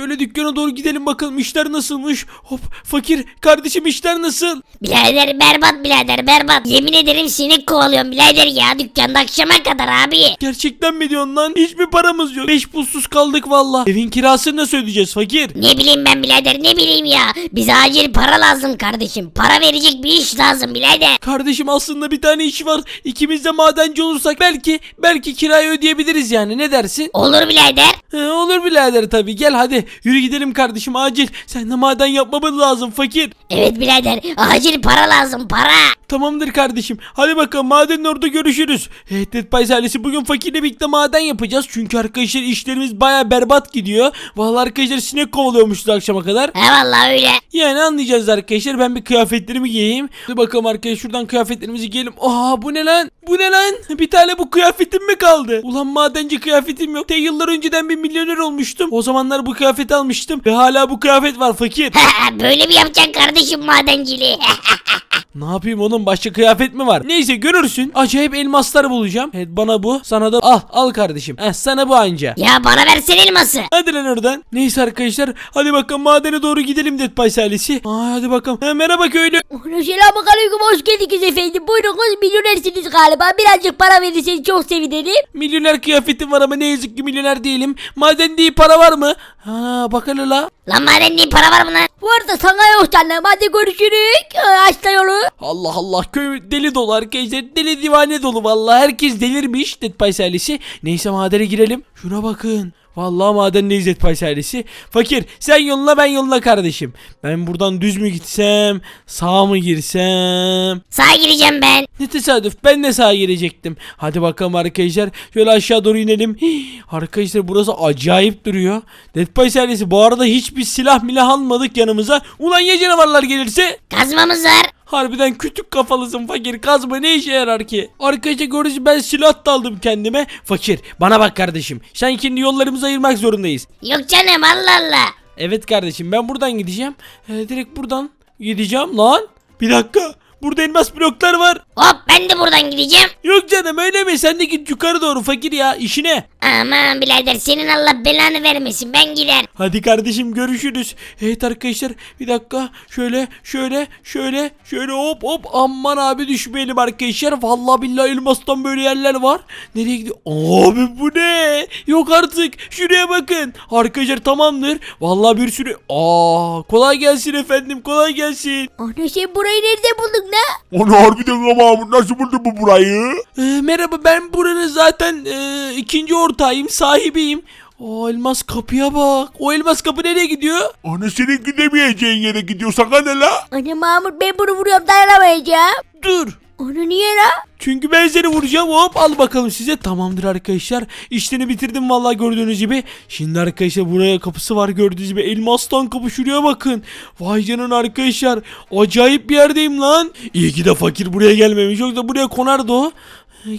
Şöyle dükkana doğru gidelim bakalım işler nasılmış. Hop fakir kardeşim işler nasıl? Birader berbat birader berbat. Yemin ederim sinek kovalıyorum birader ya dükkanda akşama kadar abi. Gerçekten mi diyorsun lan? Hiçbir paramız yok. Beş pulsuz kaldık valla. Evin kirasını nasıl ödeyeceğiz fakir? Ne bileyim ben birader ne bileyim ya. Bize acil para lazım kardeşim. Para verecek bir iş lazım birader. Kardeşim aslında bir tane iş var. İkimiz de madenci olursak belki belki kirayı ödeyebiliriz yani. Ne dersin? Olur birader. He, olur birader tabii. Gel hadi yürü gidelim kardeşim acil. Sen de maden yapmamız lazım fakir. Evet birader acil para lazım para. Tamamdır kardeşim. Hadi bakalım madenin orada görüşürüz. Evet Dead Pies ailesi bugün fakirle birlikte maden yapacağız. Çünkü arkadaşlar işlerimiz baya berbat gidiyor. Vallahi arkadaşlar sinek kovalıyormuşuz akşama kadar. He vallahi öyle. Yani anlayacağız arkadaşlar. Ben bir kıyafetlerimi giyeyim. Hadi bakalım arkadaşlar şuradan kıyafetlerimizi giyelim. Aa bu ne lan? Bu ne lan? Bir tane bu kıyafetim mi kaldı? Ulan madenci kıyafetim yok. Te yıllar önceden bir milyoner olmuştum. O zamanlar bu kıyafeti almıştım. Ve hala bu kıyafet var fakir. Böyle mi yapacaksın kardeşim madenciliği? Ne yapayım oğlum başka kıyafet mi var? Neyse görürsün. Acayip elmaslar bulacağım. Evet bana bu. Sana da al al kardeşim. Heh, sana bu anca. ya bana versene elması. Hadi lan oradan. Neyse arkadaşlar. Hadi bakalım madene doğru gidelim Dead Pies ailesi. Aa, hadi bakalım. Ha, merhaba köylü. Selamun aleyküm hoş geldiniz efendim. Buyurunuz milyonersiniz galiba. Birazcık para verirseniz çok sevinirim. Milyoner kıyafetim var ama ne yazık ki milyoner değilim. Maden değil para var mı? Ha bak hele la. Lan madenliğin para var mı lan? Bu arada sana yok canım. Hadi görüşürük. Açta yolu. Allah Allah köy deli dolu arkadaşlar. Deli divane dolu vallahi. Herkes delirmiş Dead Pies ailesi. Neyse madene girelim. Şuna bakın. Vallahi madendeyiz Dead Pies ailesi. Fakir sen yoluna ben yoluna kardeşim. Ben buradan düz mü gitsem? Sağ mı girsem? Sağa gireceğim ben. Ne tesadüf ben de sağa girecektim. Hadi bakalım arkadaşlar. Şöyle aşağı doğru inelim. Hii, arkadaşlar burası acayip duruyor. Dead Pies ailesi bu arada hiçbir silah milah almadık yanımıza. Ulan ya canavarlar gelirse? Kazmamız var. Harbiden kütük kafalısın fakir kazma ne işe yarar ki? Arkadaşlar gördüğünüz ben silah da aldım kendime. Fakir bana bak kardeşim sen kendi yollarımızı ayırmak zorundayız. Yok canım Allah Allah. Evet kardeşim ben buradan gideceğim. Ee, direkt buradan gideceğim lan. Bir dakika burada elmas bloklar var. Hop ben de buradan gideceğim. Yok canım öyle mi sen de git yukarı doğru fakir ya işine. Aman birader senin Allah belanı vermesin ben gider. Hadi kardeşim görüşürüz. Evet arkadaşlar bir dakika şöyle şöyle şöyle şöyle hop hop aman abi düşmeyelim arkadaşlar. Vallahi billahi elmastan böyle yerler var. Nereye gidiyor? Abi bu ne? Yok artık şuraya bakın. Arkadaşlar tamamdır. Vallahi bir sürü. Aa kolay gelsin efendim kolay gelsin. Ana sen burayı nerede buldun ne? Onu harbiden ama nasıl buldu bu burayı? Ee, merhaba ben buranın zaten e, ikinci ortağıyım sahibiyim. O elmas kapıya bak. O elmas kapı nereye gidiyor? Ana senin gidemeyeceğin yere gidiyorsan ne la? Ana Mahmut ben bunu vuruyorum dayanamayacağım. Dur. Ana niye la? Çünkü ben seni vuracağım. Hop al bakalım size. Tamamdır arkadaşlar. İşlerini bitirdim vallahi gördüğünüz gibi. Şimdi arkadaşlar buraya kapısı var gördüğünüz gibi. Elmastan kapı şuraya bakın. Vay canına arkadaşlar. Acayip bir yerdeyim lan. İyi ki de fakir buraya gelmemiş. Yoksa buraya konardı o.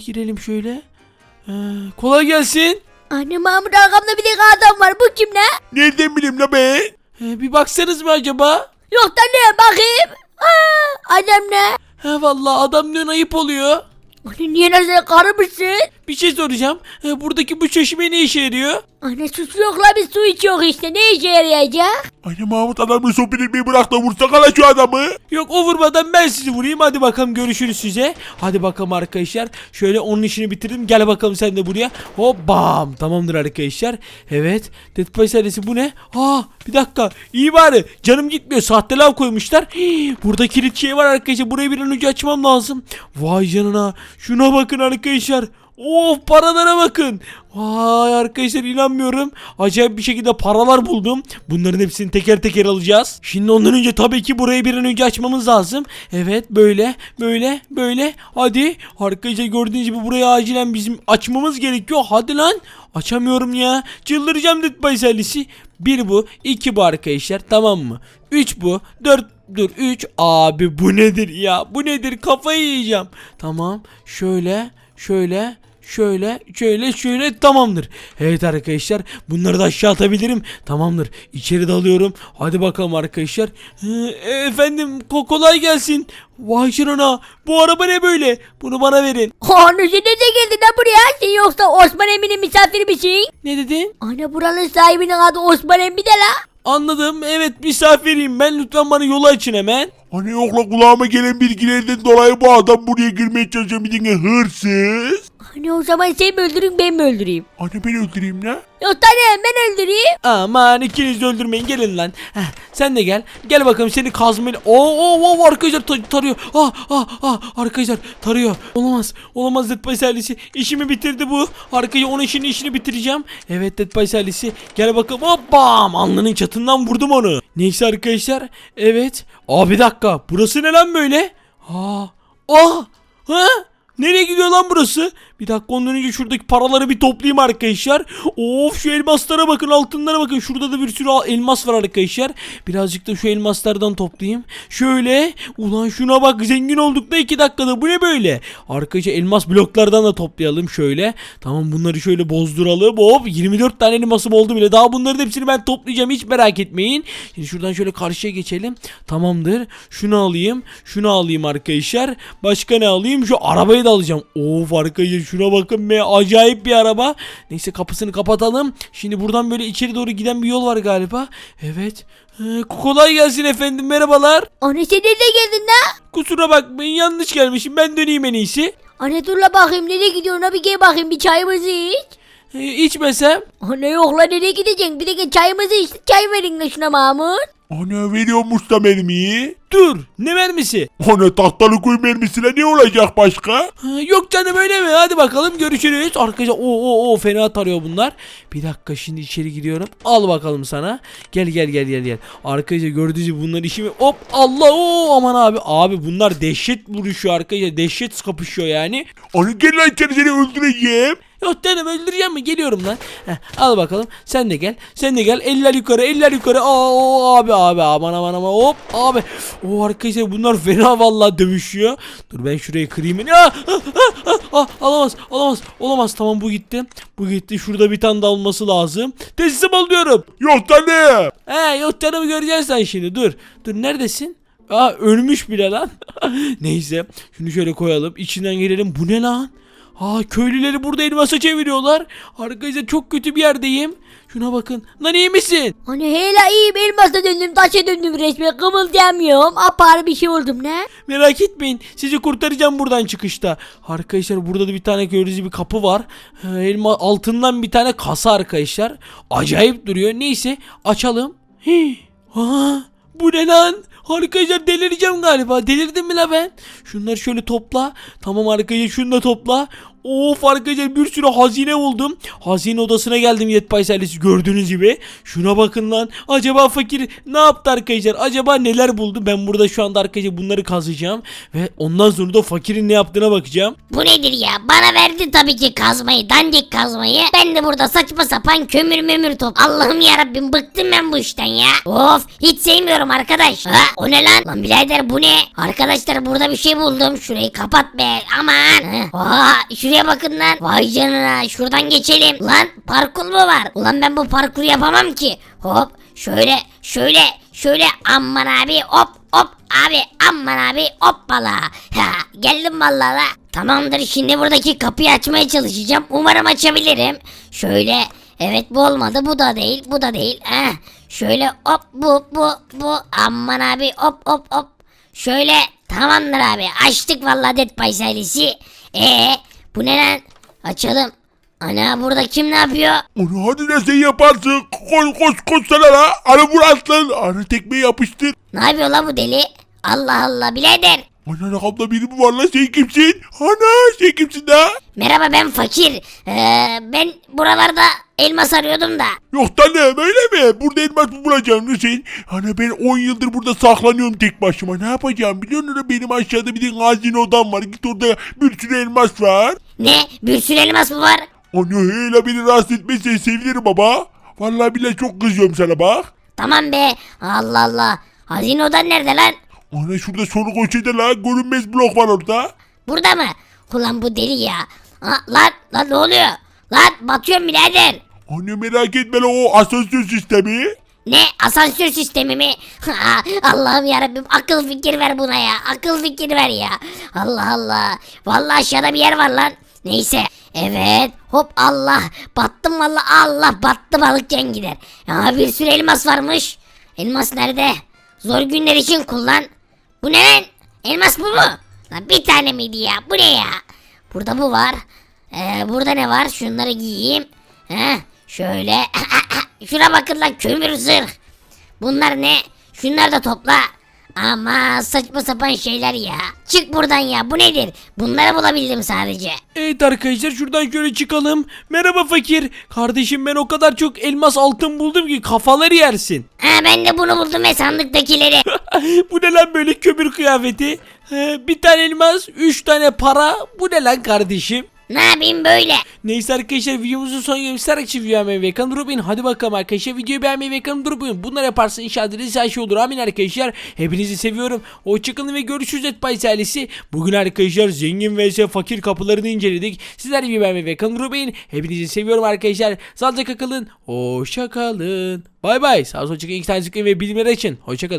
Girelim şöyle. Ee, kolay gelsin. Ana Mahmut arkamda bir tek adam var. Bu kim ne? Nereden bileyim la be? Ee, bir baksanız mı acaba? Yok da ne bakayım. Aa, adam ne? He vallahi adam diyorsun ayıp oluyor Ana niye nasıl karı mısın? Bir şey soracağım Ee, buradaki bu çeşme ne işe yarıyor Ana sus yok la biz su içiyor işte. Ne işe yarayacak? Anne Mahmut adamı sohbet etmeyi bırak da vursak hala şu adamı. Yok o vurmadan ben sizi vurayım. Hadi bakalım görüşürüz size. Hadi bakalım arkadaşlar. Şöyle onun işini bitirdim. Gel bakalım sen de buraya. Hop bam. Tamamdır arkadaşlar. Evet. Dead Pies bu ne? Aa bir dakika. İyi bari. Canım gitmiyor. Sahte lav koymuşlar. Hii, burada kilit şey var arkadaşlar. Burayı bir an önce açmam lazım. Vay canına. Şuna bakın arkadaşlar. Of paralara bakın. Vay arkadaşlar inanmıyorum. Acayip bir şekilde paralar buldum. Bunların hepsini teker teker alacağız. Şimdi ondan önce tabii ki burayı bir an önce açmamız lazım. Evet böyle böyle böyle. Hadi arkadaşlar gördüğünüz gibi burayı acilen bizim açmamız gerekiyor. Hadi lan. Açamıyorum ya. Çıldıracağım Dead by Sally'si. Bir bu. iki bu arkadaşlar. Tamam mı? Üç bu. Dört Dur 3 abi bu nedir ya bu nedir kafayı yiyeceğim tamam şöyle şöyle Şöyle şöyle şöyle tamamdır. Evet arkadaşlar bunları da aşağı atabilirim. Tamamdır. İçeri dalıyorum. Hadi bakalım arkadaşlar. Ee, efendim ko- kolay gelsin. Vay canına bu araba ne böyle? Bunu bana verin. Ana sen nerede geldin lan buraya? Sen yoksa Osman Emin'in misafiri misin? Ne dedin? Ana buranın sahibinin adı Osman Emin de la. Anladım. Evet misafiriyim ben. Lütfen bana yolu açın hemen. Hani yokla kulağıma gelen bilgilerden dolayı bu adam buraya girmeye çalışıyor bir dinle hırsız. Ana o zaman sen mi öldürün ben mi öldüreyim? Hani ben öldüreyim ne? Yok tane ben öldüreyim. Aman ikiniz de öldürmeyin gelin lan. Heh, sen de gel. Gel bakalım seni kazmayla. Oo, oo, oo arkadaşlar ta- tarıyor. Ah ah ah arkadaşlar tarıyor. Olamaz. Olamaz Dead by Service'i. İşimi bitirdi bu. Arkaya onun işini işini bitireceğim. Evet Dead by Service'i. Gel bakalım. Hop bam. Alnının çatından vurdum onu. Neyse arkadaşlar. Evet. Aa bir dakika. Burası ne lan böyle? Aa. Aa. Ha? Nereye gidiyor lan burası? Bir dakika ondan önce şuradaki paraları bir toplayayım arkadaşlar. Of şu elmaslara bakın altınlara bakın. Şurada da bir sürü elmas var arkadaşlar. Birazcık da şu elmaslardan toplayayım. Şöyle. Ulan şuna bak zengin olduk da 2 dakikada. Bu ne böyle? Arkadaşlar elmas bloklardan da toplayalım şöyle. Tamam bunları şöyle bozduralım. Hop 24 tane elmasım oldu bile. Daha bunların hepsini ben toplayacağım. Hiç merak etmeyin. Şimdi şuradan şöyle karşıya geçelim. Tamamdır. Şunu alayım. Şunu alayım arkadaşlar. Başka ne alayım? Şu arabayı da alacağım. Of arkadaşlar şuna bakın be. Acayip bir araba. Neyse kapısını kapatalım. Şimdi buradan böyle içeri doğru giden bir yol var galiba. Evet. Ee, kolay gelsin efendim. Merhabalar. Ana sen nerede geldin la? Kusura bakmayın yanlış gelmişim. Ben döneyim en iyisi. Ana dur la bakayım nereye gidiyorsun bir gel bakayım bir çayımızı iç. Ee, içmesem. Ana yok la nereye gideceksin bir de gel çayımızı iç çay verin la şuna Mahmut. Hani veriyormuş da mermiyi. Dur. Ne vermesi? Hani tahtalı kuy mermisine ne olacak başka? Ha, Yok canım öyle mi? Hadi bakalım görüşürüz. Arkadaşlar o o o fena tarıyor bunlar. Bir dakika şimdi içeri giriyorum. Al bakalım sana. Gel gel gel gel gel. Arkadaşlar gördüğünüz gibi bunlar işimi hop Allah o aman abi. Abi bunlar dehşet vuruşuyor arkadaşlar. Dehşet kapışıyor yani. Hani gel lan içeri seni öldüreceğim. Yok canım öldüreceğim mi? Geliyorum lan. Heh, al bakalım. Sen de gel. Sen de gel. Eller yukarı, eller yukarı. Aa o, abi abi aman aman aman hop abi. O arkadaşlar bunlar fena vallahi dövüşüyor. Dur ben şurayı kırayım. Aa, ah, ah, ah, alamaz, alamaz, olamaz. Tamam bu gitti. Bu gitti. Şurada bir tane daha olması lazım. Teslim ol diyorum. Yok da ne? He yok canımı göreceksin sen şimdi. Dur. Dur neredesin? Aa ölmüş bile lan. Neyse. Şunu şöyle koyalım. İçinden girelim. Bu ne lan? Aa köylüleri burada elmasa çeviriyorlar. Arkadaşlar çok kötü bir yerdeyim. Şuna bakın. Lan iyi misin? Ana hele iyiyim elmasa döndüm taşa döndüm resmen kımıldayamıyorum. Apar bir şey oldum ne? Merak etmeyin. Sizi kurtaracağım buradan çıkışta. Arkadaşlar burada da bir tane gördüğünüz bir kapı var. Ee, Elma altından bir tane kasa arkadaşlar. Acayip duruyor. Neyse açalım. Hii. Aa, bu ne lan? Arkadaşlar delireceğim galiba. Delirdim mi la ben? Şunları şöyle topla. Tamam arkadaşlar şunu da topla. Of arkadaşlar bir sürü hazine buldum. Hazine odasına geldim Yetpay Servisi gördüğünüz gibi. Şuna bakın lan. Acaba fakir ne yaptı arkadaşlar? Acaba neler buldu? Ben burada şu anda arkadaşlar bunları kazacağım. Ve ondan sonra da fakirin ne yaptığına bakacağım. Bu nedir ya? Bana verdi tabii ki kazmayı, dandik kazmayı. Ben de burada saçma sapan kömür memür top. Allah'ım yarabbim bıktım ben bu işten ya. Of hiç sevmiyorum arkadaş. Ha, o ne lan? Lan birader bu ne? Arkadaşlar burada bir şey buldum. Şurayı kapat be. Aman. Ha, Oha şuraya bakın lan. Vay canına şuradan geçelim. Lan parkur mu var? Ulan ben bu parkuru yapamam ki. Hop şöyle şöyle şöyle aman abi hop hop abi aman abi hoppala. Ha, geldim vallahi la. Tamamdır şimdi buradaki kapıyı açmaya çalışacağım. Umarım açabilirim. Şöyle evet bu olmadı bu da değil bu da değil. Heh. Şöyle hop bu bu bu aman abi hop hop hop. Şöyle tamamdır abi açtık vallahi Dead by Silence'i. Ee bu ne lan? Açalım. Ana burada kim ne yapıyor? Onu hadi de sen yaparsın. Koş koş koş sana la. Ana vur lan. Ana tekmeyi yapıştır. Ne yapıyor la bu deli? Allah Allah birader. Ana abla biri mi var lan sen kimsin? Ana sen kimsin da? Merhaba ben fakir. Ee, ben buralarda elmas arıyordum da. Yok da ne böyle mi? Burada elmas mı bulacaksın Hüseyin? Hani ben 10 yıldır burada saklanıyorum tek başıma. Ne yapacağım biliyor musun? Benim aşağıda bir de hazine odam var. Git orada bir sürü elmas var. Ne? Bir sürü elmas mı var? Onu hele beni rahatsız etmezsen sevinirim baba. Vallahi bile çok kızıyorum sana bak. Tamam be. Allah Allah. Hazine odan nerede lan? Ana şurada sonu köşede la görünmez blok var orada. Burada mı? Ulan bu deli ya. Ha, lan lan ne oluyor? Lan batıyorum birader. Anne merak etme lan o asansör sistemi. Ne asansör sistemi mi? Allah'ım yarabbim akıl fikir ver buna ya. Akıl fikir ver ya. Allah Allah. Vallahi aşağıda bir yer var lan. Neyse. Evet. Hop Allah. Battım vallahi Allah. Battı balık gider. Ya bir sürü elmas varmış. Elmas nerede? Zor günler için kullan. Bu ne lan? Elmas bu mu? Lan bir tane miydi ya? Bu ne ya? Burada bu var. Ee, burada ne var? Şunları giyeyim. Heh, şöyle. Şuna bakın lan kömür zırh. Bunlar ne? Şunları da topla. Ama saçma sapan şeyler ya. Çık buradan ya bu nedir? Bunları bulabildim sadece. Evet arkadaşlar şuradan şöyle çıkalım. Merhaba fakir. Kardeşim ben o kadar çok elmas altın buldum ki kafaları yersin. Ha ben de bunu buldum ve sandıktakileri. bu ne lan böyle kömür kıyafeti? He, bir tane elmas, üç tane para. Bu ne lan kardeşim? Ne yapayım böyle? Neyse arkadaşlar videomuzun son. Sarakçı video beğenmeyi ve kanalı unutmayın. Hadi bakalım arkadaşlar videoyu beğenmeyi ve kanalı unutmayın. Bunlar yaparsa inşallah her şey olur. Amin arkadaşlar. Hepinizi seviyorum. Hoşçakalın ve görüşürüz Etbay ailesi. Bugün arkadaşlar zengin vs fakir kapılarını inceledik. Sizler gibi beğenmeyi ve kanalı unutmayın. Hepinizi seviyorum arkadaşlar. Sağlıcakla kalın. Hoşçakalın. Bay bay. Sağ olun. İki tane tıklayın ve bildirimleri açın. Hoşçakalın.